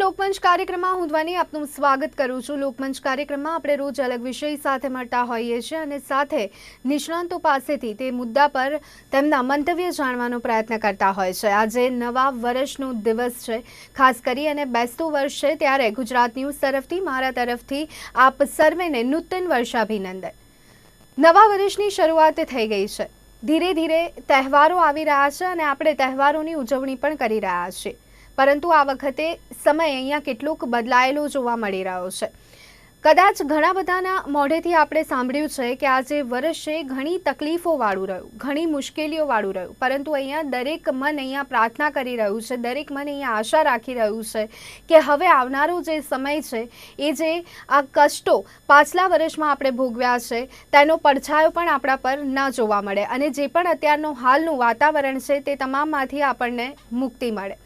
લોકમંચ કાર્યક્રમમાં હું ધ્વની આપનું સ્વાગત કરું છું. લોકમંચ કાર્યક્રમમાં આપણે રોજ અલગ વિષય સાથે મળતા હોઈએ છીએ અને સાથે નિષ્ણાંતો પાસેથી તે મુદ્દા પર તેમના મંતવ્ય જાણવાનો પ્રયત્ન કરતા હોય છે. આજે નવા વર્ષનો દિવસ છે. ખાસ કરી અને બેસતું વર્ષ છે ત્યારે ગુજરાત ન્યૂઝ તરફથી, મારા તરફથી આપ સર્વેને નૂતન વર્ષાભિનંદન. નવા વર્ષની શરૂઆત થઈ ગઈ છે. ધીરે ધીરે તહેવારો આવી રહ્યા છે અને આપણે તહેવારોની ઉજવણી પણ કરી રહ્યા છીએ. પરંતુ આ વખતે સમય અહીંયા કેટલોક બદલાયેલો જોવા મળી રહ્યો છે. કદાચ ઘણા બધાના મોઢેથી આપણે સાંભળ્યું છે કે આ જે વર્ષ છે ઘણી તકલીફોવાળું રહ્યું, ઘણી મુશ્કેલીઓવાળું રહ્યું, પરંતુ અહીંયા દરેક મન અહીંયા પ્રાર્થના કરી રહ્યું છે, દરેક મન અહીંયા આશા રાખી રહ્યું છે કે હવે આવનારો જે સમય છે, એ જે આ કષ્ટો પાછલા વર્ષમાં આપણે ભોગવ્યા છે, તેનો પડછાયો પણ આપણા પર ન જોવા મળે અને જે પણ અત્યારનું હાલનું વાતાવરણ છે, તે તમામમાંથી આપણને મુક્તિ મળે.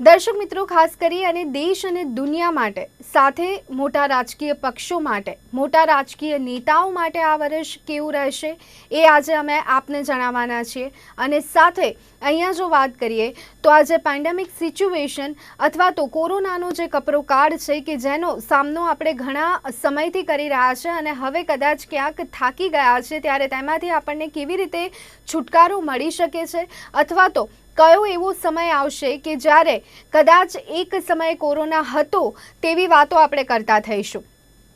દર્શક મિત્રો, ખાસ કરી અને દેશ અને દુનિયા માટે, સાથે મોટા રાજકીય પક્ષો માટે, મોટા રાજકીય નેતાઓ માટે આ વર્ષ કેવું રહેશે એ આજે અમે આપને જણાવવાના છીએ. અને સાથે અહીંયા જો વાત કરીએ, તો આજે પેન્ડેમિક સિચ્યુએશન અથવા તો કોરોનાનો જે કપરો કાળ છે કે જેનો સામનો આપણે ઘણા સમયથી કરી રહ્યા છે અને હવે કદાચ ક્યાંક થાકી ગયા છે, ત્યારે તેમાંથી આપણને કેવી રીતે છુટકારો મળી શકે છે અથવા તો કયો એવો સમય આવશે કે જ્યારે કદાચ એક સમયે કોરોના હતો તેવી વાતો આપણે કરતા થઈશું.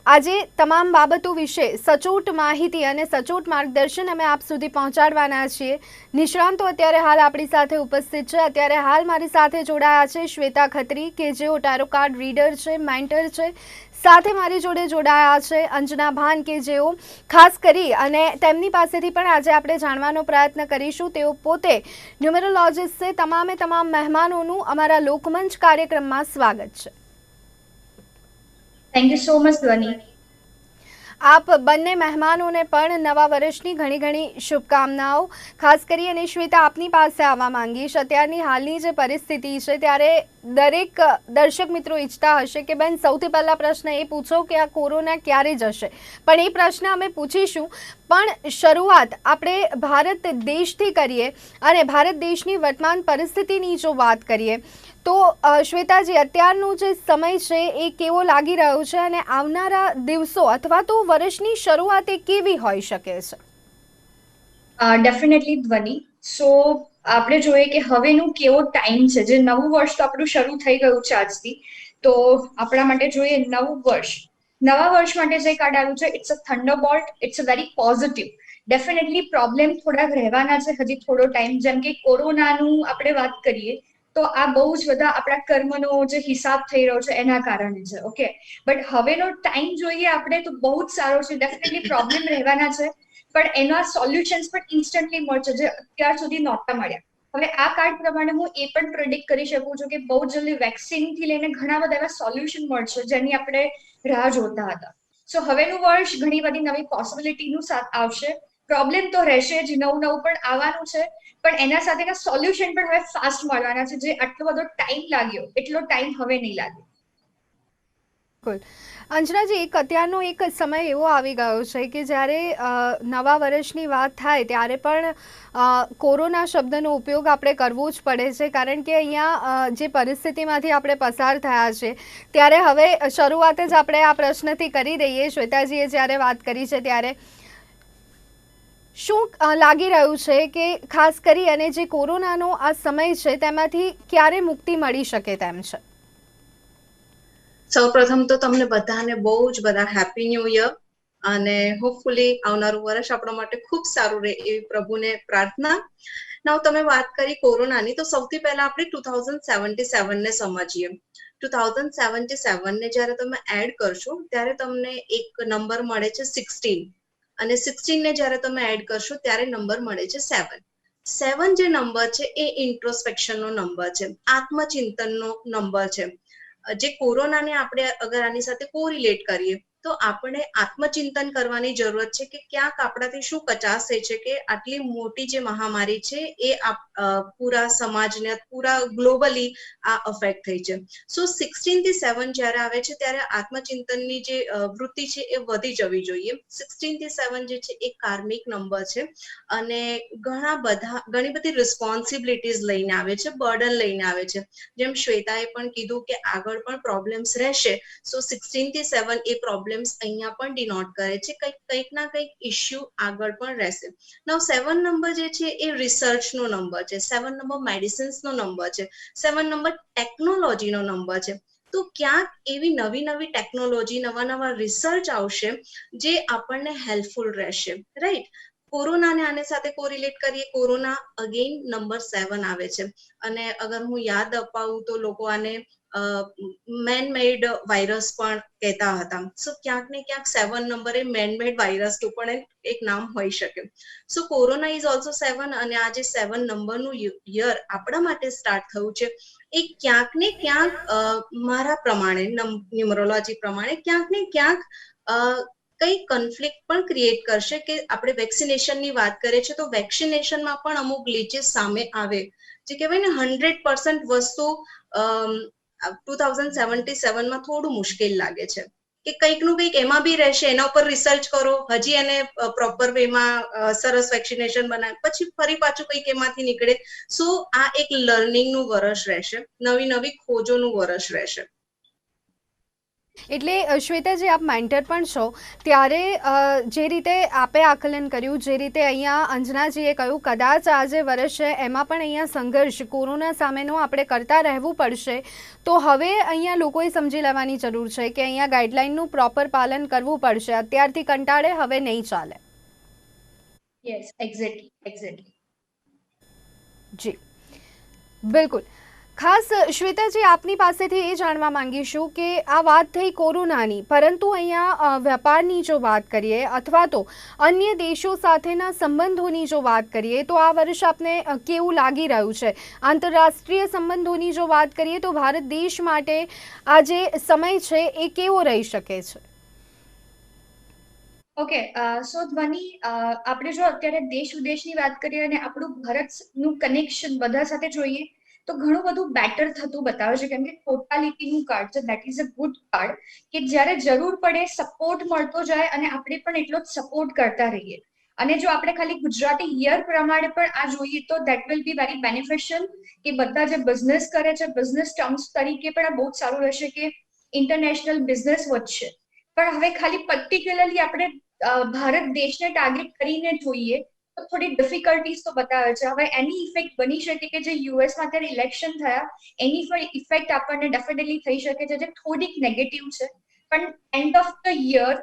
આજે તમામ બાબતો વિશે સચોટ માહિતી અને સચોટ માર્ગદર્શન અમે આપ સુધી પહોંચાડવાના છીએ. નિષ્ણાંતો, અત્યારે હાલ આપણી સાથે ઉપસ્થિત છે. અત્યારે હાલ મારી સાથે જોડાયા છે શ્વેતા ખત્રી, કે જેઓ ટારો કાર્ડ રીડર છે મેન્ટર છે. સાથે મારી જોડે જોડાયા છે અંજના ભાન કે જેઓ ખાસ કરી અને તેમની પાસેથી પણ આજે આપણે જાણવાનો પ્રયત્ન કરીશું. તેઓ પોતે ન્યુમેરોલોજિસ્ટ તમામે તમામ મહેમાનોનું અમારા લોકમંચ કાર્યક્રમમાં સ્વાગત છે. Thank you so much Dhwani આપ બંને મહેમાનોને પણ નવા વર્ષની ઘણી ઘણી શુભકામનાઓ. ખાસ કરી અને શ્વેતા, આપની પાસે આવવા માંગીશ અત્યારની હાલની જે પરિસ્થિતિ છે, ત્યારે દરેક દર્શક મિત્રો ઈચ્છતા હશે કે, બેન, સૌથી પહેલા પ્રશ્ન એ પૂછો કે આ કોરોના ક્યારે જશે? પણ એ પ્રશ્ન અમે પૂછીશું. પણ શરૂઆત આપણે ભારત દેશથી કરીએ અને ભારત દેશની વર્તમાન પરિસ્થિતિની જો વાત કરીએ તો શ્વેતાજી, અત્યારનો જે સમય છે એ કેવો લાગી રહ્યો છે અને આવનારા દિવસો અથવા તો વર્ષની શરૂઆત એ કેવી હોઈ શકે છે? ડેફિનેટલી ધ્વનિ. સો, આપણે જોઈએ કે હવેનું કેવો ટાઈમ છે? જે નવું વર્ષ તો આપણું શરૂ થઈ ગયું છે આજથી. તો આપણા માટે જોઈએ નવું વર્ષ. નવા વર્ષ માટે જે કાર્ડ આવ્યું છે it's a thunderbolt it's a very positive definitely problem થોડાક રહેવાના છે, હજી થોડો ટાઈમ જેમ કે કોરોનાનું આપણે વાત કરીએ તો આ બહુ જ બધા આપણા કર્મનો જે હિસાબ થઈ રહ્યો છે, એના કારણે છે ઓકે બટ હવેનો ટાઈમ જોઈએ આપણે તો બહુ જ સારો છે ડેફિનેટલી પ્રોબ્લેમ રહેવાના છે, પણ એના સોલ્યુશન્સ પણ ઇન્સ્ટન્ટલી મળશે, જે અત્યાર સુધી નહોતા મળ્યા. હવે આ કાર્ડ પ્રમાણે હું એ પણ પ્રેડિક્ટ કરી શકું છું કે બહુ જલ્દી વેક્સિનથી લઈને ઘણા બધા એવા સોલ્યુશન મળશે, જેની આપણે રાહ જોતા હતા. સો હવેનું વર્ષ ઘણી બધી નવી પોસિબિલિટીનું સાથ આવશે. પ્રોબ્લેમ તો રહેશે જ નવું નવું પણ આવવાનું છે પણ એના સાથેના સોલ્યુશન પણ હવે ફાસ્ટ મળવાના છે. જે આટલો બધો ટાઈમ લાગ્યો, એટલો ટાઈમ હવે નહીં લાગે. બિલકુલ. અંજનાજી, એક અત્યારનો એક સમય એવો આવી ગયો છે કે જ્યારે નવા વર્ષની વાત થાય ત્યારે પણ કોરોના શબ્દનો ઉપયોગ આપણે કરવો જ પડે છે. કારણ કે અહીંયા જે પરિસ્થિતિમાંથી આપણે પસાર થયા છે, ત્યારે હવે શરૂઆત જ આપણે આ પ્રશ્નથી કરી દઈએ. શ્વેતાજીએ જ્યારે વાત કરી છે ત્યારે શું લાગી રહ્યું છે કે ખાસ કરી અને જે કોરોનાનો આ સમય છે તેમાંથી ક્યારે મુક્તિ મળી શકે તેમ છે? સૌપ્રથમ તો તમને બધાને બહુ જ બધા હેપી ન્યૂ યર અને હોપફુલી આવનારું વર્ષ આપણા માટે ખૂબ સારું રહે એવી પ્રભુને પ્રાર્થના. નાવ તમે વાત કરી કોરોનાની, તો સૌથી પહેલા આપણે ટુ થાઉઝન્ડ સેવન્ટી સેવન ને સમજીએ. ટુ થાઉઝન્ડ સેવન્ટી સેવન ને જ્યારે તમે એડ કરશો, ત્યારે તમને એક નંબર મળે છે સિક્સટીન અને સિક્સટીન ને જ્યારે તમે એડ કરશો ત્યારે નંબર મળે છે સેવન સેવન જે નંબર છે એ ઇન્ટ્રોસ્પેક્શનનો નંબર છે, આત્મચિંતનનો નંબર છે. જે કોરોનાને આપણે અગર આની સાથે કોરિલેટ કરીએ તો આપણે આત્મચિંતન કરવાની જરૂરત છે કે ક્યાંક આપણાથી શું કચાશ થઈ છે કે આટલી મોટી જે મહામારી છે એ પૂરા સમાજને, પૂરા ગ્લોબલી આ અફેક્ટ થઈ છે. સો સિક્સટીનથી સેવન જ્યારે આવે છે ત્યારે આત્મચિંતનની જે વૃત્તિ છે એ વધી જવી જોઈએ. સિક્સટીનથી સેવન જે છે એ કાર્મિક નંબર છે અને ઘણા બધા, ઘણી બધી રિસ્પોન્સિબિલિટીઝ લઈને આવે છે બર્ડન લઈને આવે છે. જેમ શ્વેતાએ પણ કીધું કે આગળ પણ પ્રોબ્લેમ્સ રહેશે. સો સિક્સટીનથી સેવન એ પ્રોબ્લેમ્સ અહીંયા પણ ડિનોટ કરે છે. કંઈક કંઈક ના કંઈક ઇશ્યુ આગળ પણ રહેશે. નવ સેવન નંબર જે છે એ રિસર્ચનો નંબર છે. સેવન નંબર મેડિસિન્સનો નંબર છે. સેવન નંબર ટેકનોલોજીનો નંબર છે. તો ક્યાંક એવી નવી નવી ટેકનોલોજી નવા નવા રિસર્ચ આવશે જે આપણને હેલ્પફુલ રહેશે. રાઈટ કોરોનાને આને સાથે કોરિલેટ કરીએ, કોરોના અગેન નંબર સેવન આવે છે. અને અગર હું યાદ અપાવું તો લોકો આને મેન મેડ વાયરસ પણ કહેતા હતા. સો ક્યાંક ને ક્યાંક સેવન નંબરે મેનમેડ મેન મેડ વાયરસનું પણ એક- નામ હોઈ શકે. So corona is also seven અને આ જે સેવન નંબરનું યર આપણા માટે સ્ટાર્ટ થયું છે, એ ક્યાંક ને ક્યાંક મારા પ્રમાણે ન્યુમરોલોજી પ્રમાણે ક્યાંક ને ક્યાંક કઈ કન્ફ્લિક્ટ પણ ક્રિએટ કરશે કે આપણે વેક્સિનેશનની વાત કરીએ છીએ તો વેક્સિનેશનમાં પણ અમુક ગ્લિચીસ સામે આવે. જે કહેવાય ને હંડ્રેડ પર્સન્ટ વસ્તુ ટુ થાઉઝન્ડ સેવન્ટી સેવનમાં થોડું મુશ્કેલ લાગે છે. કે કંઈકનું કંઈક એમાં બી રહેશે, એના ઉપર રિસર્ચ કરો, હજી એને પ્રોપર વેમાં સરસ વેક્સિનેશન બનાવે, પછી ફરી પાછું કંઈક એમાંથી નીકળે. સો આ એક લર્નિંગનું વર્ષ રહેશે, નવી નવી ખોજોનું વર્ષ રહેશે. એટલે શ્વેતાજી આપ મેન્ટર પણ છો. ત્યારે જે રીતે આપે આકલન કર્યું જે રીતે અહીંયા અંજનાજીએ કહ્યું કદાચ આ જે વર્ષ છે એમાં પણ અહીંયા સંઘર્ષ કોરોના સામેનો આપણે કરતા રહેવું પડશે. તો હવે અહીંયા લોકોએ સમજી લેવાની જરૂર છે કે અહીંયા ગાઈડલાઇનનું પ્રોપર પાલન કરવું પડશે. અત્યારથી કંટાળે હવે નહીં ચાલે. યસ એક્ઝેક્ટલી એક્ઝેક્ટલી જી. બિલકુલ. ખાસ શ્વેતાજી, આપની પાસેથી એ જાણવા માંગીશું કે આ વાત થઈ કોરોનાની, પરંતુ અહીંયા વેપારની જો વાત કરીએ અથવા તો અન્ય દેશો સાથેના સંબંધોની જો વાત કરીએ, તો આ વર્ષ આપને કેવું લાગી રહ્યું છે? આંતરરાષ્ટ્રીય સંબંધોની જો વાત કરીએ, તો ભારત દેશ માટે આ જે સમય છે, એ કેવો રહી શકે છે? ઓકે સો ધ્વનિ આપણે જો અત્યારે દેશ વિદેશની વાત કરીએ અને આપણું ભારતનું કનેક્શન બધા સાથે જોઈએ તો ઘણું બધું બેટર થતું બતાવે છે, કેમ કે ટોટાલિટીનું કાર્ડ છે that is a good card કે જ્યારે જરૂર પડે સપોર્ટ મળતો જાય અને આપણે પણ એટલો જ સપોર્ટ કરતા રહીએ. અને જો આપણે ખાલી ગુજરાતી યર પ્રમાણે પણ આ જોઈએ તો that will be very beneficial કે બધા જે બિઝનેસ કરે છે બિઝનેસ ટર્મ્સ તરીકે પણ આ બહુ જ સારું રહેશે કે ઇન્ટરનેશનલ બિઝનેસ વધશે. પણ હવે ખાલી પર્ટિક્યુલરલી આપણે ભારત દેશને ટાર્ગેટ કરીને જોઈએ થોડી ડિફિકલ્ટીઝ તો બતાવે છે. હવે એની ઇફેક્ટ બની શકે કે જે યુએસમાં અત્યારે ઇલેક્શન થયા, એની પણ ઇફેક્ટ આપણને ડેફિનેટલી થઈ શકે છે જે થોડીક નેગેટિવ છે. પણ end of the year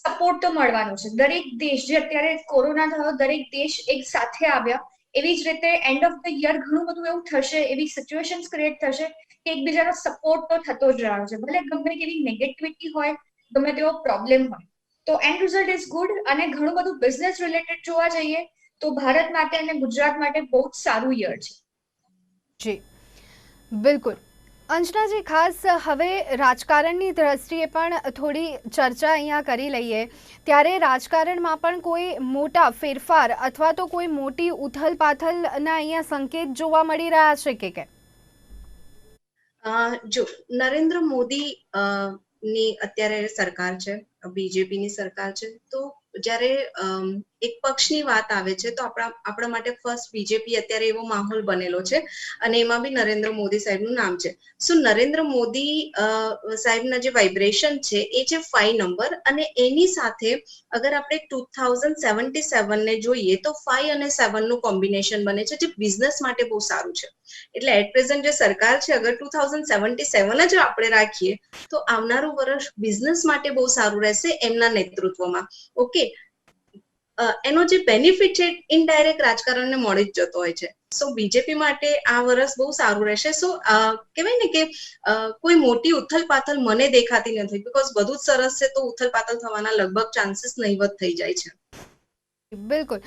support તો મળવાનો છે. દરેક દેશ જે અત્યારે કોરોના થયો, દરેક દેશ એક સાથે આવ્યા. એવી જ રીતે એન્ડ ઓફ ધ યર ઘણું બધું એવું થશે, એવી સિચ્યુએશન્સ ક્રિએટ થશે કે એકબીજાનો સપોર્ટ તો થતો જ રહ્યો છે. ભલે ગમે તેવી નેગેટિવિટી હોય, ગમે તેવો પ્રોબ્લેમ હોય. તો એન્ડ રિઝલ્ટ ઇઝ ગુડ અને ઘણું બધું બિઝનેસ રિલેટેડ જોવા જઈએ તો ભારત માટે અને ગુજરાત માટે બહુ જ સારું યર છે. જી. બિલકુલ. અંજનાજી ખાસ હવે રાજકારણની દ્રષ્ટિએ પણ થોડી ચર્ચા અહીંયા કરી લઈએ. ત્યારે રાજકારણમાં પણ કોઈ મોટા ફેરફાર અથવા તો કોઈ મોટી ઉથલ પાથલના અહીંયા સંકેત જોવા મળી રહ્યા છે કે કેમ અ, જો નરેન્દ્ર મોદી અ, ની અત્યારે સરકાર છે બીજેપીની સરકાર છે તો જ્યારે અમ, એક પક્ષની વાત આવે છે, તો આપણા આપણા માટે ફર્સ્ટ બીજેપી અત્યારે એવો માહોલ બનેલો છે અને એમાં બી નરેન્દ્ર મોદી સાહેબનું નામ છે. સો નરેન્દ્ર મોદી સાહેબના જે વાઇબ્રેશન છે, એ છે ફાઈવ નંબર અને એની સાથે અગર આપણે ટુ થાઉઝન્ડ સેવન્ટી સેવનને જોઈએ, તો ફાઈવ અને સેવનનું કોમ્બિનેશન બને છે, જે બિઝનેસ માટે બહુ સારું છે. એટલે એટ પ્રેઝન્ટ જે સરકાર છે, અગર ટુ થાઉઝન્ડ સેવન્ટી સેવન જ આપણે રાખીએ, તો આવનારું વર્ષ બિઝનેસ માટે બહુ સારું રહેશે એમના નેતૃત્વમાં. ઓકે એનો જે બેનિફિટ છે ઇનડાયરેક્ટ રાજકારણને મળી જ જતો હોય છે. સો બીજેપી માટે આ વર્ષ બહુ સારું રહેશે. સો કહેવાય ને કે કોઈ મોટી ઉથલ પાથલ મને દેખાતી નથી બીકોઝ બધું જ સરસ છે તો ઉથલ પાથલ થવાના લગભગ ચાન્સીસ નહીવત થઈ જાય છે. બિલકુલ.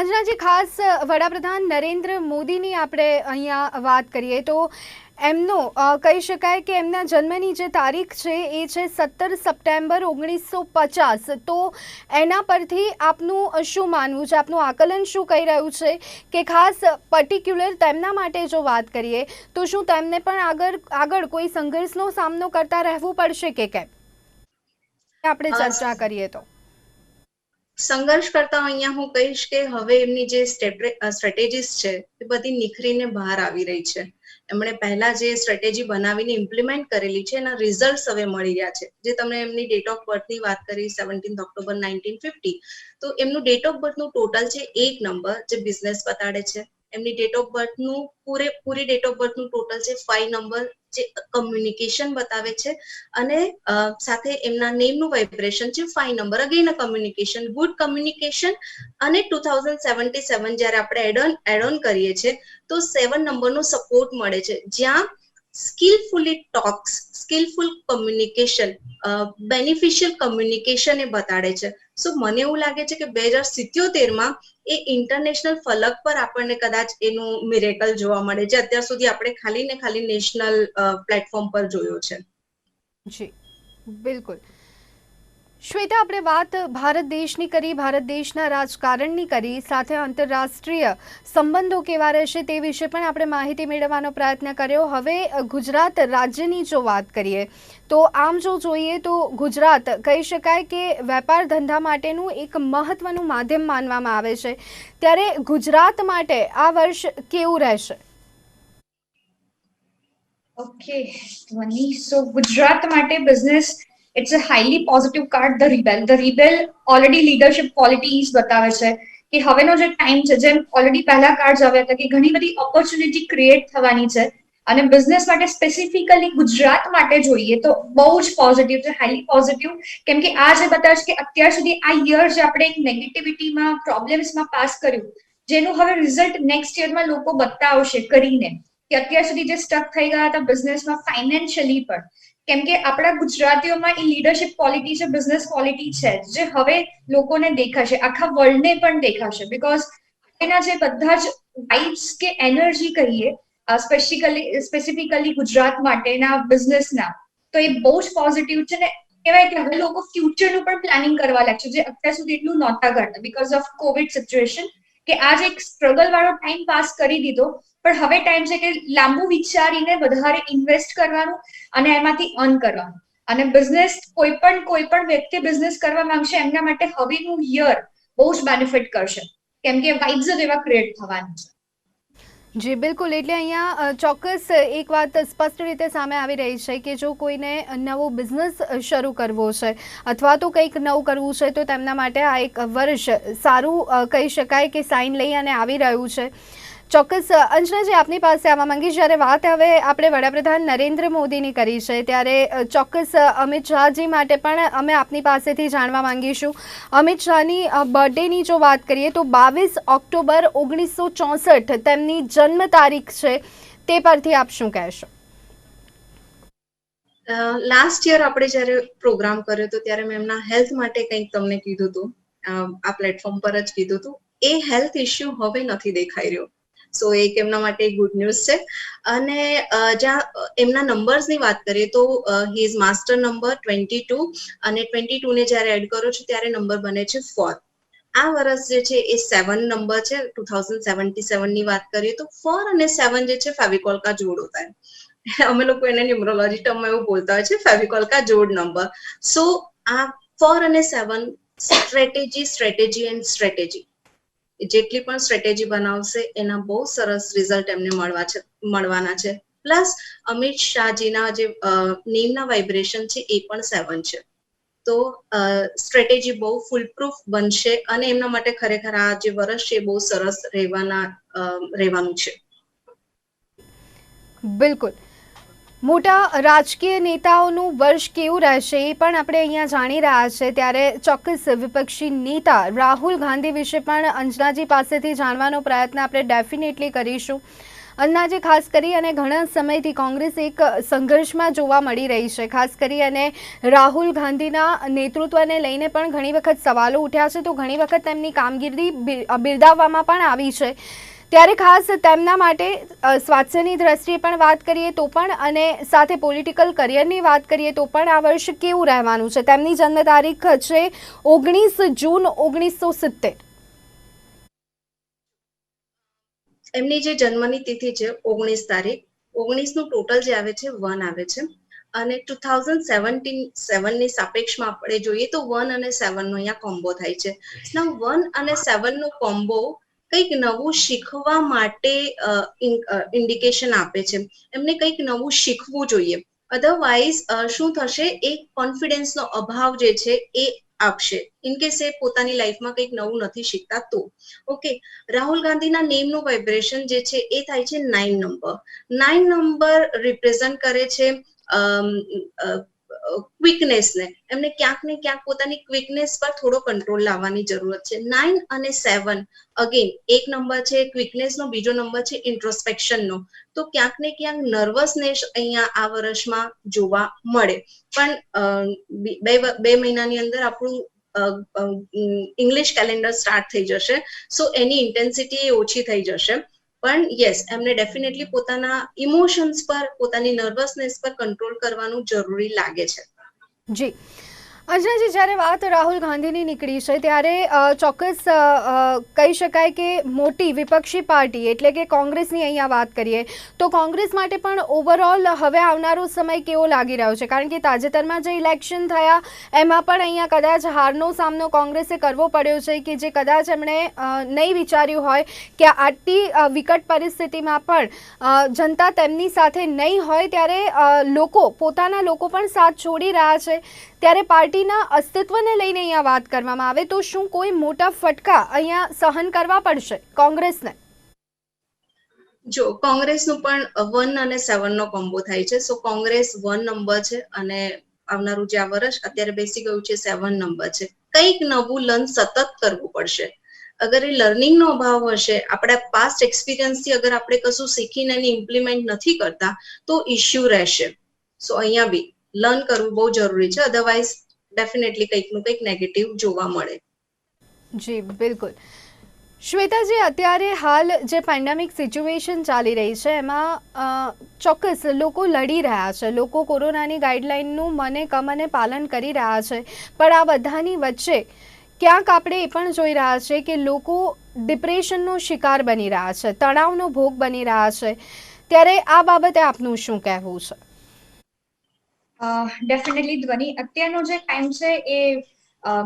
અંજનાજી ખાસ વડાપ્રધાન નરેન્દ્ર મોદીની આપણે અહીંયા વાત કરીએ તો એમનો કહી શકાય કે એમના જન્મની જે તારીખ છે એ છે સત્તર સપ્ટેમ્બર ઓગણીસો પચાસ. તો એના પરથી આપનું શું માનવું છે? આપનું આકલન શું કહી રહ્યું છે? કે ખાસ પર્ટિક્યુલર તેમના માટે જો વાત કરીએ તો શું તેમને પણ આગળ આગળ કોઈ સંઘર્ષનો સામનો કરતા રહેવું પડશે કે કેમ? આપણે ચર્ચા કરીએ તો. સંઘર્ષ કરતા અહીંયા હું કહીશ કે હવે એમની જે સ્ટ્રેટેજીસ છે, એ બધી નિખરીને બહાર આવી રહી છે. એમણે પહેલા જે સ્ટ્રેટેજી બનાવીને ઇમ્પ્લિમેન્ટ કરેલી છે, એના રિઝલ્ટ હવે મળી રહ્યા છે. જે તમે એમની ડેટ ઓફ બર્થની વાત કરી સેવન્ટીન ઓક્ટોબર નાઇન્ટીન ફિફ્ટી તો એમનું ડેટ ઓફ બર્થનું ટોટલ છે એક નંબર જે બિઝનેસ બતાડે છે. એમની ડેટ ઓફ બર્થનું પૂરે, પૂરી ડેટ ઓફ બર્થનું ટોટલ છે ફાઈવ નંબર જે કમ્યુનિકેશન બતાવે છે અને સાથે એમના નેમનું વાઇબ્રેશન છે five number again communication good communication અને ટુ થાઉઝન્ડ સેવન્ટી સેવન જ્યારે આપણે એડ ઓન એડ ઓન કરીએ છીએ, તો સેવન નંબરનો સપોર્ટ મળે છે. જ્યાં skillfully talks skillful communication beneficial communication એ બતાડે છે. સો મને એવું લાગે છે કે બે હજાર સિત્યોતેરમાં એ ઇન્ટરનેશનલ ફલક પર આપણને કદાચ એનું મિરેકલ જોવા મળે છે? અત્યાર સુધી આપણે ખાલી ને ખાલી નેશનલ પ્લેટફોર્મ પર જોયો છે. જી, બિલકુલ. શ્વેતા, આપણે વાત ભારત દેશની કરી, ભારત દેશના રાજકારણની કરી, સાથે આંતરરાષ્ટ્રીય સંબંધો કેવા રહેશે તે વિશે પણ આપણે માહિતી મેળવવાનો પ્રયત્ન કર્યો. હવે ગુજરાત રાજ્યની જો વાત કરીએ, તો આમ જો જોઈએ તો ગુજરાત કહી શકાય કે વેપાર ધંધા માટેનું એક મહત્વનું માધ્યમ માનવામાં આવે છે. ત્યારે ગુજરાત માટે આ વર્ષ કેવું રહેશે? ઓકે, ધ્વની. સો ગુજરાત માટે business it's a highly positive card the rebel the rebel already leadership qualities બતાવે છે કે હવેનો જે ટાઈમ છે જેમ ઓલરેડી પહેલા કાર્ડ આવ્યા હતા કે ઘણી બધી ઓપોર્ચ્યુનિટી ક્રિએટ થવાની છે અને બિઝનેસ માટે સ્પેસિફિકલી ગુજરાત માટે જોઈએ તો બહુ જ પોઝિટિવ છે હાઈલી પોઝિટિવ કેમ કે આ જે બતાવે છે કે અત્યાર સુધી આ યર જે આપણે એક નેગેટિવિટીમાં પ્રોબ્લેમ્સમાં પાસ કર્યું જેનું હવે રિઝલ્ટ નેક્સ્ટ યરમાં લોકો બતાવશે કરીને કે અત્યાર સુધી જે સ્ટક થઈ ગયા હતા બિઝનેસમાં ફાઇનાન્શિયલી પણ કેમ કે આપણા ગુજરાતીઓમાં એ લીડરશિપ ક્વોલિટી છે બિઝનેસ ક્વોલિટી છે, જે હવે લોકોને દેખાશે, આખા વર્લ્ડને પણ દેખાશે. બીકોઝ એના જે બધા જ વાઇબ્સ કે એનર્જી કહીએ સ્પેસિફિકલી સ્પેસિફિકલી ગુજરાત માટેના બિઝનેસના તો એ બહુ જ પોઝિટિવ છે ને કહેવાય કે હવે લોકો ફ્યુચરનું પણ પ્લાનિંગ કરવા લાગશે, જે અત્યાર સુધી એટલું નહોતા કરતા. બીકોઝ ઓફ કોવિડ સિચ્યુએશન કે આજે એક સ્ટ્રગલ વાળો ટાઈમ પાસ કરી દીધો પણ હવે ટાઈમ છે કે લાંબુ વિચારીને વધારે ઇન્વેસ્ટ કરવાનું અને એમાંથી અર્ન કરવાનું. અને બિઝનેસ કોઈ પણ કોઈ પણ વ્યક્તિ બિઝનેસ કરવા માંગશે, એમના માટે હવેનું યર બહુ જ બેનિફિટ કરશે. કેમ કે વાઇબ્સ જ એવા ક્રિએટ થવાની છે. જી, બિલકુલ. એટલે અહીંયા ચોક્કસ એક વાત સ્પષ્ટ રીતે સામે આવી રહી છે કે જો કોઈને નવો બિઝનેસ શરૂ કરવો છે અથવા તો કંઈક નવું કરવું છે, તો તેમના માટે આ એક વર્ષ સારું કહી શકાય કે સાઇન લઈ અને આવી રહ્યું છે. ચોક્કસ અંજનાજી આપની પાસે આવવા માંગીશ. જ્યારે વાત હવે આપણે વડાપ્રધાન નરેન્દ્ર મોદીની કરી છે, ત્યારે ચોક્કસ અમિત શાહજી માટે પણ અમે આપની પાસેથી જાણવા માંગીશું. અમિત શાહની બર્થડેની જો વાત કરીએ તો બાવીસ ઓક્ટોબર ઓગણીસો ચોસઠ તેમની જન્મ તારીખ છે, તે પરથી આપ શું કહેશો? લાસ્ટ યર આપણે જ્યારે પ્રોગ્રામ કર્યો હતો, ત્યારે મેં એમના હેલ્થ માટે કંઈક તમને કીધું હતું. આ પ્લેટફોર્મ પર જ કીધું હતું. એ હેલ્થ ઇશ્યુ હવે નથી દેખાઈ રહ્યો. સો એક એમના માટે ગુડ ન્યૂઝ છે. અને જ્યાં એમના નંબર્સની વાત કરીએ તો he is master number twenty two અને ટ્વેન્ટી ટુ ને જ્યારે એડ કરો છો ત્યારે નંબર બને છે ફોર આ વર્ષ જે છે એ સેવન નંબર છે. ટુ થાઉઝન્ડ સેવન્ટી સેવનની વાત કરીએ તો ફોર અને સેવન જે છે ફેવિકોલ કા જોડ હોતા હે. અમે લોકો એને ન્યુમરોલોજી ટર્મમાં એવું બોલતા હોય છે ફેવિકોલ કા જોડ નંબર સો આ ફોર અને seven strategy strategy and strategy જેટલી પણ સ્ટ્રેટેજી બનાવશે, એના બહુ સરસ રિઝલ્ટ એમને મળવા છે, મળવાના છે. પ્લસ અમિત શાહજીના જે નેમના વાઇબ્રેશન છે, એ પણ સેવન છે. તો સ્ટ્રેટેજી બહુ ફૂલ પ્રૂફ બનશે અને એમના માટે ખરેખર આ જે વર્ષ છે બહુ સરસ રહેવાના રહેવાનું છે. બિલકુલ. મોટા રાજકીય નેતાઓનું વર્ષ કેવું રહેશે એ પણ આપણે અહીંયા જાણી રહ્યા છે. ત્યારે ચોક્કસ વિપક્ષી નેતા રાહુલ ગાંધી વિશે પણ અંજનાજી પાસેથી જાણવાનો પ્રયત્ન આપણે ડેફિનેટલી કરીશું. અંજનાજી, ખાસ કરી અને ઘણા સમયથી કોંગ્રેસ એક સંઘર્ષમાં જોવા મળી રહી છે. ખાસ કરી અને રાહુલ ગાંધીના નેતૃત્વને લઈને પણ ઘણી વખત સવાલો ઉઠ્યા છે. તો ઘણી વખત તેમની કામગીરી બિરદાવવામાં પણ આવી છે. ત્યારે ખાસ તેમના માટે સ્વાસ્થ્યની દ્રષ્ટિએ પણ વાત કરીએ તો પણ અને સાથે પોલિટિકલ કરિયરની વાત કરીએ તો પણ આ વર્ષ કેવું રહેવાનું છે? તેમની જન્મ તારીખ છે ઓગણીસ જૂન ઓગણીસો સિત્તેર. એમની જે જન્મની તિથિ છે ઓગણીસ તારીખ ઓગણીસનું ટોટલ જે આવે છે વન આવે છે. અને ટુ થાઉઝન્ડ સેવન્ટીન સેવનની સાપેક્ષમાં આપણે જોઈએ તો વન અને સેવન નો અહીંયા કોમ્બો થાય છે. ના વન અને સેવનનું કોમ્બો કંઈક નવું શીખવા માટે ઇન્ડિકેશન આપે છે. એમને કંઈક નવું શીખવું જોઈએ. અધરવાઇઝ શું થશે? એ કોન્ફિડન્સનો અભાવ જે છે એ આપશે. ઇન કેસ એ પોતાની લાઈફમાં કંઈક નવું નથી શીખતા તો. ઓકે રાહુલ ગાંધીના નેમનું વાઇબ્રેશન જે છે એ થાય છે nine number nine number represent કરે છે ક્વિકનેસને એમને ક્યાંક ને ક્યાંક પોતાની ક્વિકનેસ પર થોડો કંટ્રોલ લાવવાની જરૂરત છે. નાઇન અને સેવન અગેન એક નંબર છે ક્વિકનેસનો બીજો નંબર છે ઇન્ટ્રોસ્પેક્શનનો તો ક્યાંક ને ક્યાંક નર્વસનેસ અહીંયા આ વર્ષમાં જોવા મળે. પણ બે બે મહિનાની અંદર આપણું ઇંગ્લિશ કેલેન્ડર સ્ટાર્ટ થઈ જશે. સો એની ઇન્ટેન્સિટી ઓછી થઈ જશે. પણ યસ એમને ડેફિનેટલી પોતાના ઇમોશન્સ પર, પોતાની નર્વસનેસ પર કંટ્રોલ કરવાનું જરૂરી લાગે છે. જી. અંજનાજી જ્યારે વાત રાહુલ ગાંધીની નીકળી છે, ત્યારે ચોક્કસ કહી શકાય કે મોટી વિપક્ષી પાર્ટી એટલે કે કોંગ્રેસની અહીંયા વાત કરીએ, તો કોંગ્રેસ માટે પણ ઓવરઓલ હવે આવનારો સમય કેવો લાગી રહ્યો છે? કારણ કે તાજેતરમાં જે ઇલેક્શન થયા, એમાં પણ અહીંયા કદાચ હારનો સામનો કોંગ્રેસે કરવો પડ્યો છે કે જે કદાચ એમણે નહીં વિચાર્યું હોય કે આટલી વિકટ પરિસ્થિતિમાં પણ જનતા તેમની સાથે નહીં હોય, ત્યારે લોકો, પોતાના લોકો પણ સાથ છોડી રહ્યા છે. ત્યારે પાર્ટીના અસ્તિત્વને લઈને અહીંયા વાત કરવામાં આવે તો શું કોઈ મોટા ફટકા અહીંયા સહન કરવા પડશે કોંગ્રેસને? જો, કોંગ્રેસનું પણ વન અને સેવન નો કોમ્બો થાય છે. સો, કોંગ્રેસ વન નંબર છે અને આવનારું જે આ વર્ષ અત્યારે બેસી ગયું છે સેવન નંબર છે. કંઈક નવું લર્ન સતત કરવું પડશે. અગર એ લર્નિંગનો અભાવ હશે, આપણા પાસ્ટ એક્સપિરિયન્સથી અગર આપણે કશું શીખીને એને ઇમ્પ્લિમેન્ટ નથી કરતા, તો ઇશ્યુ રહેશે. સો, અહીંયા બી લર્ન કરવું બહુ જરૂરી છે. અધરવાઇઝ ડેફિનેટલી કંઈકનું કંઈક નેગેટિવ જોવા મળે. જી, બિલકુલ. શ્વેતાજી, અત્યારે હાલ જે પેન્ડેમિક સિચ્યુએશન ચાલી રહી છે, એમાં ચોક્કસ લોકો લડી રહ્યા છે. લોકો કોરોનાની ગાઈડલાઇનનું મને કમને પાલન કરી રહ્યા છે. પણ આ બધાની વચ્ચે ક્યાંક આપણે એ પણ જોઈ રહ્યા છે કે લોકો ડિપ્રેશનનો શિકાર બની રહ્યા છે, તણાવનો ભોગ બની રહ્યા છે. ત્યારે આ બાબતે આપનું શું કહેવું છે? ડેફિનેટલી ધ્વનિ. અત્યારનો જે ટાઈમ છે એ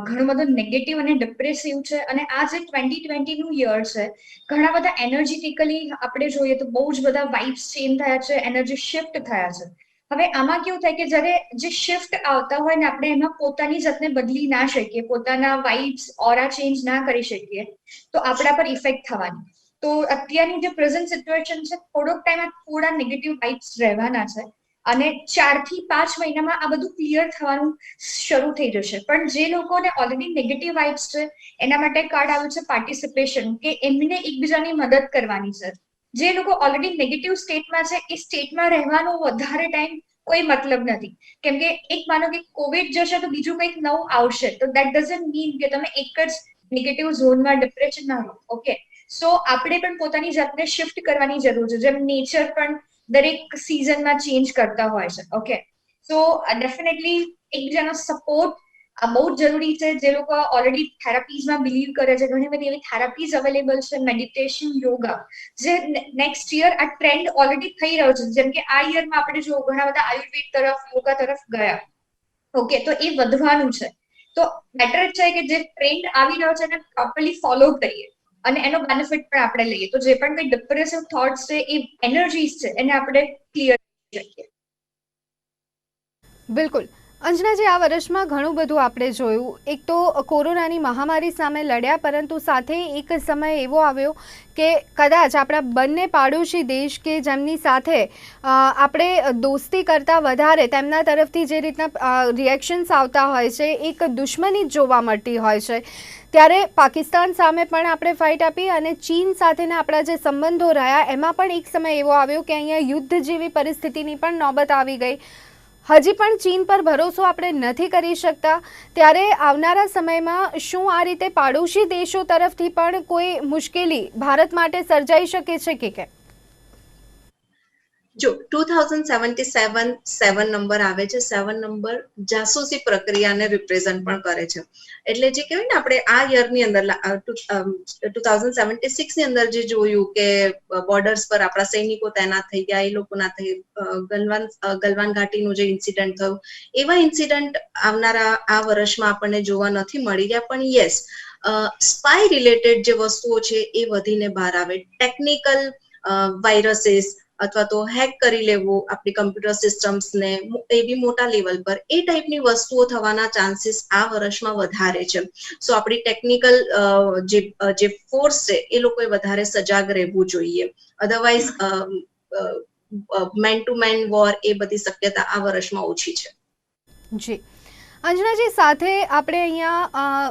ઘણો બધો નેગેટિવ અને ડિપ્રેસિવ છે અને આ જે ટ્વેન્ટી ટ્વેન્ટી નું યર છે, ઘણા બધા એનર્જેટિકલી આપણે જોઈએ તો બહુ જ બધા વાઇબ્સ ચેન્જ થયા છે એનર્જી શિફ્ટ થયા છે. હવે આમાં કેવું થાય કે જ્યારે જે શિફ્ટ આવતા હોય ને આપણે એમાં પોતાની જાતને બદલી ના શકીએ, પોતાના વાઇબ્સ ઓરા ચેન્જ ના કરી શકીએ, તો આપણા પર ઇફેક્ટ થવાની. તો અત્યારની જે પ્રેઝન્ટ સિચ્યુએશન છે, થોડોક ટાઈમ થોડા નેગેટિવ વાઇબ્સ રહેવાના છે. અને ચારથી પાંચ મહિનામાં આ બધું ક્લિયર થવાનું શરૂ થઈ જશે. પણ જે લોકોને ઓલરેડી નેગેટિવ વાઇબ્સ છે, એના માટે કાર્ડ આવ્યું છે પાર્ટિસિપેશન કે એમને એકબીજાની મદદ કરવાની છે. જે લોકો ઓલરેડી નેગેટિવ સ્ટેટમાં છે, એ સ્ટેટમાં રહેવાનો વધારે ટાઈમ કોઈ મતલબ નથી. કેમ કે એક માનો કે કોવિડ જશે તો બીજું કંઈક નવું આવશે, તો દેટ ડઝન્ટ મીન કે તમે એક જ નેગેટિવ ઝોનમાં ડિપ્રેશનમાં રહો ઓકે સો આપણે પણ પોતાની જાતને શિફ્ટ કરવાની જરૂર છે. જેમ નેચર પણ દરેક સિઝનમાં ચેન્જ કરતા હોય છે. ઓકે સો ડેફિનેટલી એકબીજાનો સપોર્ટ આ બહુ જ જરૂરી છે. જે લોકો ઓલરેડી થેરાપીઝમાં બિલીવ કરે છે. ઘણી બધી એવી થેરાપીઝ અવેલેબલ છે. મેડિટેશન યોગા જે નેક્સ્ટ યર આ ટ્રેન્ડ ઓલરેડી થઈ રહ્યો છે. જેમ કે આ યરમાં આપણે જો ઘણા બધા આયુર્વેદ તરફ યોગા તરફ ગયા. ઓકે તો એ વધવાનું છે. તો બેટર છે કે જે ટ્રેન્ડ આવી રહ્યો છે એને પ્રોપરલી ફોલો કરીએ. અને એનો બેનિફિટ પણ આપણે લઈએ. તો જે પણ કઈ ડિપ્રેસિવ થોટ્સ છે, એ એનર્જીસ છે, એને આપણે ક્લિયર કરી શકીએ. બિલકુલ. અંજનાજી આ વર્ષમાં ઘણું બધું આપણે જોયું. એક તો કોરોનાની મહામારી સામે લડ્યા, પરંતુ સાથે એક સમય એવો આવ્યો કે કદાચ આપણા બંને પાડોશી દેશ કે જેમની સાથે આપણે દોસ્તી કરતાં વધારે, તેમના તરફથી જે રીતના રિએક્શન્સ આવતા હોય છે, એક દુશ્મની જોવા મળતી હોય છે. ત્યારે પાકિસ્તાન સામે પણ આપણે ફાઇટ આપી અને ચીન સાથેના આપણા જે સંબંધો રહ્યા, એમાં પણ એક સમય એવો આવ્યો કે અહીંયા યુદ્ધ જેવી પરિસ્થિતિની પણ નોબત આવી ગઈ. હજી પણ ચીન પર ભરોસો આપણે નથી કરી શકતા. ત્યારે આવનારા સમયમાં શું આ રીતે પાડોશી દેશો તરફથી પણ કોઈ મુશ્કેલી ભારત માટે સર્જાઈ શકે છે કે કેમ? જો two thousand seventy seven seven number આવે છે સેવન નંબર જાસૂસી પ્રક્રિયાને રિપ્રેઝન્ટ પણ કરે છે. એટલે જે કહેવાય ને આપણે આ યરની અંદર ટુ થાઉઝન્ડ સેવન્ટી સિક્સની અંદર જે જોયું કે બોર્ડર્સ પર આપણા સૈનિકો તૈનાત થઈ ગયા, એ લોકોના થઈ ગલવાન ગલવાન ઘાટીનું જે ઇન્સિડન્ટ થયું, એવા ઇન્સિડન્ટ આવનારા આ વર્ષમાં આપણને જોવા નથી મળી રહ્યા, પણ યસ સ્પાય રિલેટેડ જે વસ્તુઓ છે એ વધીને બહાર આવે. ટેકનિકલ વાયરસીસ અથવા તો હેક કરી લેવું આપણી કમ્પ્યુટર સિસ્ટમ્સ ને એ બી મોટા લેવલ પર, એ ટાઈપની વસ્તુઓ થવાના ચાન્સીસ આ વર્ષમાં વધારે છે. સો આપણી ટેકનિકલ જે ફોર્સ છે, એ લોકોએ વધારે સજાગ રહેવું જોઈએ. Otherwise man to man war એ બધી શક્યતા આ વર્ષમાં ઓછી છે. જી. અંજનાજી, સાથે આપણે અહીંયા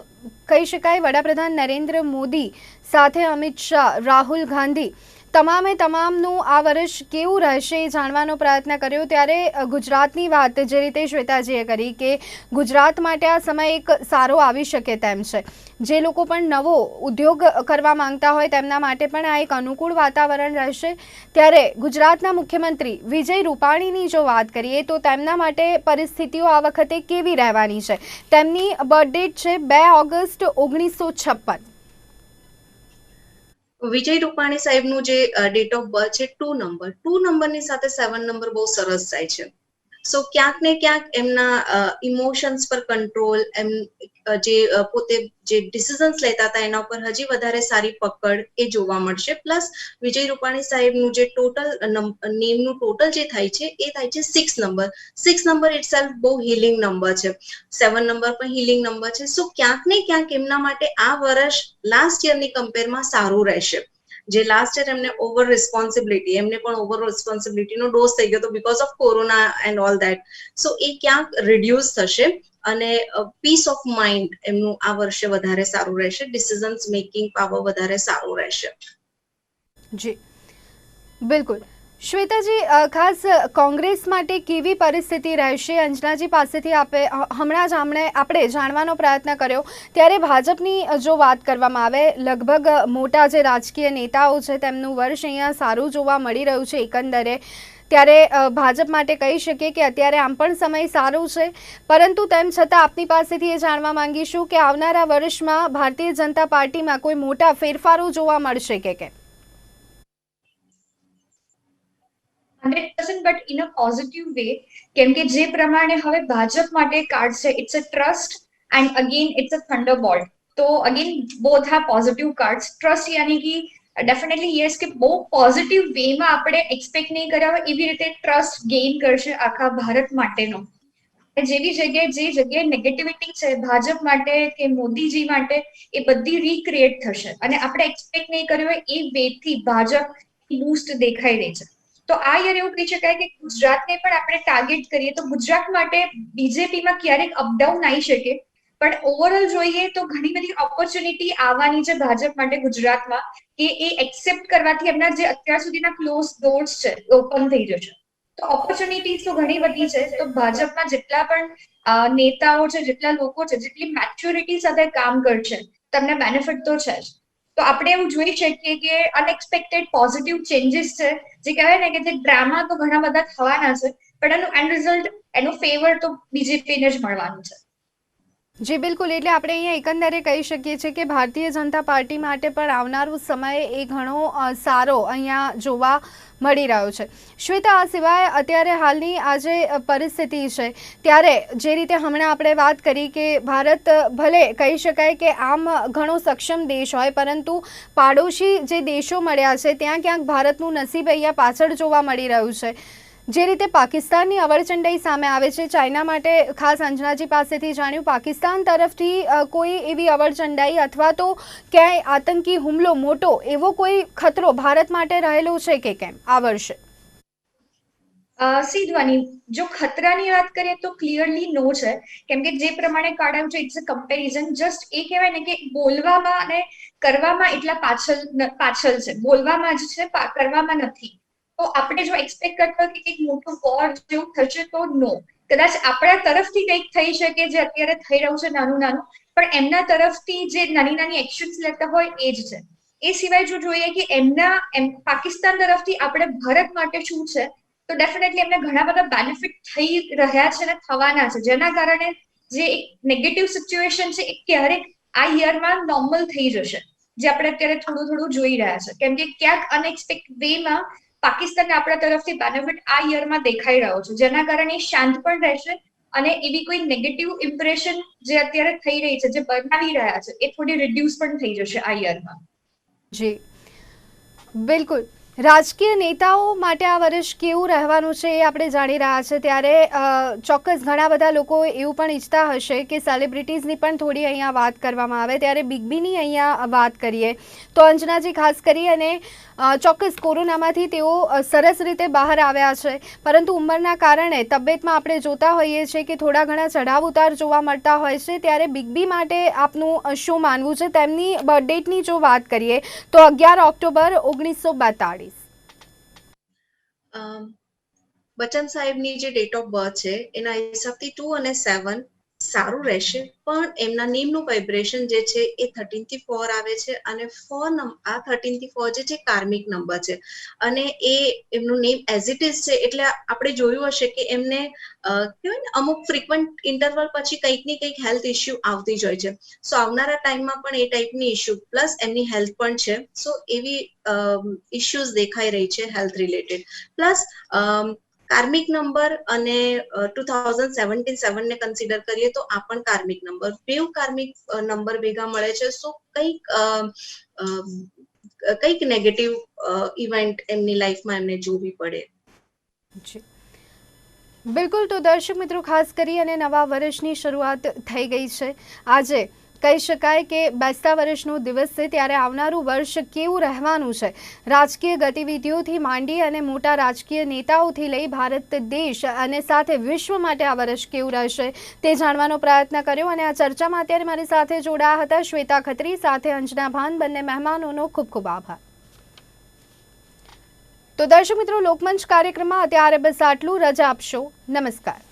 કહી શકાય વડાપ્રધાન નરેન્દ્ર મોદી, સાથે અમિત શાહ, રાહુલ ગાંધી તમામે તમામનું આ વર્ષ કેવું રહેશે એ જાણવાનો પ્રયત્ન કર્યો ત્યારે ગુજરાતની વાત જે રીતે શ્વેતાજીએ કરી કે ગુજરાત માટે આ સમય એક સારો આવી શકે તેમ છે. જે લોકો પણ નવો ઉદ્યોગ કરવા માંગતા હોય તેમના માટે પણ આ એક અનુકૂળ વાતાવરણ રહેશે. ત્યારે ગુજરાતના મુખ્યમંત્રી વિજય રૂપાણીની જો વાત કરીએ તો તેમના માટે પરિસ્થિતિઓ આ વખતે કેવી રહેવાની છે? તેમની બર્થડેટ છે બે ઓગસ્ટ ઓગણીસો છપ્પન. વિજય રૂપાણી સાહેબનું જે ડેટ ઓફ બર્થ છે ટુ નંબર ટુ નંબરની સાથે સેવન નંબર બહુ સરસ જાય છે. સો ક્યાંક ને ક્યાંક એમના ઇમોશન્સ પર કંટ્રોલ એમ જે પોતે જે ડિસિઝન્સ લેતા હતા એના ઉપર હજી વધારે સારી પકડ એ જોવા મળશે. પ્લસ વિજય રૂપાણી સાહેબનું જે ટોટલ નેમનું ટોટલ જે થાય છે, એ થાય છે six number six number itself બહુ હિલિંગ નંબર છે. સેવન નંબર પણ હિલિંગ નંબર છે. સો ક્યાંક ને ક્યાંક એમના માટે આ વર્ષ લાસ્ટ યરની કમ્પેરમાં સારું રહેશે. જે લાસ્ટ યર એમને ઓવર રિસ્પોન્સિબિલિટી એમને પણ ઓવર રિસ્પોન્સિબિલિટીનો ડોઝ થઈ ગયો હતો because of corona and all that so એ ક્યાંક રિડ્યુસ થશે અને પીસ ઓફ માઇન્ડ એમનું આ વર્ષે વધારે સારું રહેશે ડિસિઝન્સ મેકિંગ પાવર વધારે સારું રહેશે. જી. બિલકુલ. શ્વેતાજી ખાસ કોંગ્રેસ માટે કેવી પરિસ્થિતિ રહેશે? અંજનાજી પાસેથી આપે હમણાં જ આમણે આપણે જાણવાનો પ્રયત્ન કર્યો. ત્યારે ભાજપની જો વાત કરવામાં આવે, લગભગ મોટા જે રાજકીય નેતાઓ છે, તેમનું વર્ષ અહીંયા સારું જોવા મળી રહ્યું છે એકંદરે. ત્યારે ભાજપ માટે કહી શકીએ કે અત્યારે આમ પણ સમય સારો છે. પરંતુ તેમ છતાં આપની પાસેથી એ જાણવા માંગીશું કે આવનારા વર્ષમાં ભારતીય જનતા પાર્ટીમાં કોઈ મોટા ફેરફારો જોવા મળશે કે કેમ? Hundred percent but in a positive way કેમ કે જે પ્રમાણે હવે ભાજપ માટે કાર્ડ છે it's a trust and again it's a thunder તો અગેન બોથ આ પોઝિટિવ કાર્ડ ટ્રસ્ટ યાની કે ડેફિનેટલી યસ કે બહુ પોઝિટિવ વેમાં આપણે એક્સપેક્ટ નહીં કર્યા હોય એવી રીતે ટ્રસ્ટ ગેઇન કરશે આખા ભારત માટેનો. જેવી જગ્યાએ, જે જગ્યાએ નેગેટિવિટી છે, ભાજપ માટે કે મોદીજી માટે, એ બધી રીક્રિએટ થશે. અને આપણે એક્સપેક્ટ નહીં કર્યું હોય, એ વેથી ભાજપ બૂસ્ટ દેખાઈ રહી છે. તો આ યર એવું કહી શકાય કે ગુજરાતને પણ આપણે ટાર્ગેટ કરીએ તો ગુજરાત માટે બીજેપીમાં ક્યારેક અપડાઉન આવી શકે. પણ ઓવરઓલ જોઈએ તો ઘણી બધી ઓપોર્ચ્યુનિટી આવવાની છે ભાજપ માટે ગુજરાતમાં કે એ એક્સેપ્ટ કરવાથી એમના જે અત્યાર સુધીના ક્લોઝ ડોર્સ છે ઓપન થઈ જશે. તો ઓપોર્ચ્યુનિટીઝ તો ઘણી બધી છે. તો ભાજપમાં જેટલા પણ નેતાઓ છે, જેટલા લોકો છે, જેટલી મેચ્યોરિટી સાથે કામ કરશે, તમને બેનિફિટ તો છે જ. તો આપણે એવું જોઈ શકીએ કે અનએક્સપેક્ટેડ પોઝિટિવ ચેન્જીસ છે. જે કહેવાય ને કે જે ડ્રામા તો ઘણા બધા થવાના છે, પણ એનું એન્ડ રિઝલ્ટ એનું ફેવર તો બીજેપીને જ મળવાનું છે. જી, બિલકુલ. એટલે આપણે અહીંયા એકંદરે કહી શકીએ છીએ કે ભારતીય જનતા પાર્ટી માટે પણ આવનારો સમય એ ઘણો સારો અહીંયા જોવા મળી રહ્યો છે. શ્વેતા, આ સિવાય અત્યારે હાલની આ જે પરિસ્થિતિ છે. ત્યારે જે રીતે હમણાં આપણે વાત કરી કે ભારત, ભલે કહી શકાય કે આમ ઘણો સક્ષમ દેશ હોય, પરંતુ પાડોશી જે દેશો મળ્યા છે, ત્યાં ક્યાંક ભારતનું નસીબ અહીંયા પાછળ જોવા મળી રહ્યું છે. જે રીતે પાકિસ્તાનની અવરચંડાઈ સામે આવે છે, ચાઇના માટે ખાસ અંજનાજી પાસેથી જાણ્યું, પાકિસ્તાન તરફથી કોઈ એવી અવરચંડાઈ અથવા તો ક્યાંય આતંકી હુમલો મોટો એવો કોઈ ખતરો ભારત માટે રહેલો છે કે કેમ? આ વર્ષે. સીધવાની જો ખતરાની વાત કરીએ તો ક્લિયરલી નો છે. કેમ કે જે પ્રમાણે કાઢાયું છે ઇટ્સ અ કમ્પેરિઝન જસ્ટ એ કહેવાય ને કે બોલવામાં અને કરવામાં એટલા પાછળ પાછળ છે. બોલવામાં જ છે કરવામાં નથી. તો આપણે જો એક્સપેક્ટ કરતા કે કંઈક મોટું વોર જેવું થશે તો નો કદાચ આપણા તરફથી કંઈક થઈ શકે જે અત્યારે થઈ રહ્યું છે નાનું નાનું, પણ એમના તરફથી જે નાની નાની એક્શન્સ લેતા હોય એ જ છે. એ સિવાય જો જોઈએ કે એમના, એમ પાકિસ્તાન તરફથી આપણે ભારત માટે શું છે, તો ડેફિનેટલી એમને ઘણા બધા બેનિફિટ થઈ રહ્યા છે અને થવાના છે. જેના કારણે જે એક નેગેટિવ સિચ્યુએશન છે એ ક્યારેક આ યરમાં નોર્મલ થઈ જશે. જે આપણે અત્યારે થોડું થોડું જોઈ રહ્યા છે. કેમ કે ક્યાંક અનએક્સપેક્ટ વેમાં પાકિસ્તાનને આપણા તરફથી બેનિફિટ આ યરમાં દેખાઈ રહ્યો છે. જેના કારણે શાંત પણ રહેશે અને એવી કોઈ નેગેટિવ ઇમ્પ્રેશન જે અત્યારે થઈ રહી છે, જે બનાવી રહ્યા છે, એ થોડી રિડ્યુસ પણ થઈ જશે આ યરમાં જી. બિલકુલ. રાજકીય નેતાઓ માટે આ વર્ષ કેવું રહેવાનું છે એ આપણે જાણી રહ્યા છે. ત્યારે ચોક્કસ ઘણા બધા લોકો એવું પણ ઈચ્છતા હશે કે સેલિબ્રિટીઝની પણ થોડી અહીંયા વાત કરવામાં આવે. ત્યારે બિગ બીની અહીંયા વાત કરીએ. તો અંજનાજી, ખાસ કરી અને ચોક્કસ કોરોનામાંથી તેઓ સરસ રીતે બહાર આવ્યા છે. પરંતુ ઉંમરના કારણે તબિયતમાં આપણે જોતા હોઈએ છીએ કે થોડા ઘણા ચઢાવ ઉતાર જોવા મળતા હોય છે. ત્યારે બિગ બી માટે આપનું શું માનવું છે? તેમની બર્થડેટની જો વાત કરીએ, તો અગિયાર ઓક્ટોબર ઓગણીસો બેતાળીસ. બચન સાહેબની જે ડેટ ઓફ બર્થ છે, એના હિસાબથી ટુ અને સેવન સારું રહેશે. પણ એમના નેમનું વાઇબ્રેશન જે છે એ થર્ટીનથી ફોર આવે છે અને ફોર આ થર્ટીનથી ફોર જે છે કાર્મિક નંબર છે. અને એ એમનું નેમ એઝ ઇટ ઇઝ છે એટલે આપણે જોયું હશે કે એમને કહેવાય ને, અમુક ફ્રિકવન્ટ ઇન્ટરવલ પછી કંઈક ને કંઈક હેલ્થ ઇસ્યુ આવતી જ હોય છે. સો આવનારા ટાઈમમાં પણ એ ટાઈપની ઇસ્યુ પ્લસ એમની હેલ્થ પણ છે. સો એવી ઇશ્યુઝ દેખાઈ રહી છે health related plus karmic number અને ટુ થાઉઝન્ડ સેવન્ટીન સેવન ને કન્સિડર કરીએ તો આ પણ કાર્મિક નંબર. બેવ કાર્મિક નંબર ભેગા મળે છે. સો કંઈક કંઈક નેગેટિવ ઇવેન્ટ એમની લાઈફમાં એમને જોવી પડે. બિલકુલ તો દર્શક મિત્રો, ખાસ કરી અને નવા વર્ષની શરૂઆત થઈ ગઈ છે. આજે કહી શકાય કે બેસતા વર્ષનો દિવસ છે ત્યારે આવનારું વર્ષ કેવું રહેવાનું છે? રાજકીય ગતિવિધિઓથી માંડી અને મોટા રાજકીય નેતાઓથી લઈ ભારત દેશ અને સાથે વિશ્વ માટે આ વર્ષ કેવું રહેશે તે જાણવાનો પ્રયત્ન કર્યો અને આ ચર્ચામાં અત્યારે મારી સાથે જોડાયા હતા શ્વેતા ખત્રી, સાથે અંજના ભાન, બંને મહેમાનોનો ખૂબ ખૂબ આભાર. તો દર્શક મિત્રો, લોકમંચ કાર્યક્રમમાં અત્યારે બસ આટલું. રજા આપશો. નમસ્કાર.